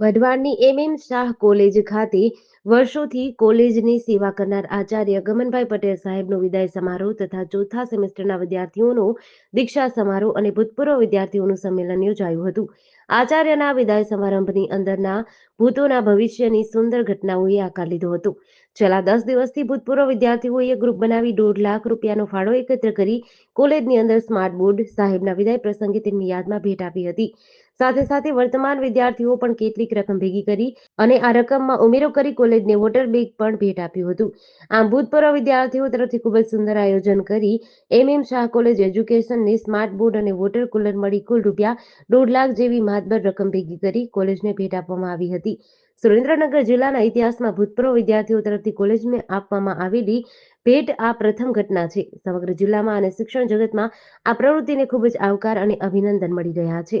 વઢવાણની MM Shah college ખાતે વર્ષોથી કોલેજની સેવા કરનાર આચાર્ય ગમનભાઈ પટેલ સાહેબનો વિદાય સમારોહ તથા ચોથા સેમેસ્ટરના વિદ્યાર્થીઓનો દીક્ષા સમારોહ અને ભૂતપૂર્વ વિદ્યાર્થીઓનું સંમેલન યોજાયું હતું. આચાર્યના વિદાય સમારંભની અંદરના ભૂતોના ભવિષ્યની સુંદર ઘટનાઓએ આકાર લીધો હતો. છેલ્લા દસ દિવસથી ભૂતપૂર્વ વિદ્યાર્થીઓએ ગ્રુપ બનાવી દોઢ લાખ રૂપિયાનો ફાળો એકત્ર કરી કોલેજની અંદર સ્માર્ટ બોર્ડ સાહેબના વિદાય પ્રસંગે તેમની યાદમાં ભેટ આપી હતી. સાથે સાથે વર્તમાન વિદ્યાર્થીઓ પણ કેટલીક રકમ ભેગી કરી અને આ રકમમાં ઉમેરો કરી કોલેજને વોટર બેગ પણ ભેટ આપ્યું હતું. આમ ભૂતપૂર્વ વિદ્યાર્થીઓ તરફથી ખૂબ જ સુંદર આયોજન કરી એમ એમ શાહ કોલેજ એજ્યુકેશનને સ્માર્ટ બોર્ડ અને વોટર કુલર મળી કુલ રૂપિયા દોઢ લાખ જેવી માતબર રકમ ભેગી કરી કોલેજને ભેટ આપવામાં આવી હતી. સુરેન્દ્રનગર જિલ્લાના ઇતિહાસમાં ભૂતપૂર્વ વિદ્યાર્થીઓ તરફથી કોલેજને આપવામાં આવેલી ભેટ આ પ્રથમ ઘટના છે. સમગ્ર જિલ્લામાં અને શિક્ષણ જગતમાં આ પ્રવૃત્તિને ખૂબ જ આવકાર અને અભિનંદન મળી રહ્યા છે.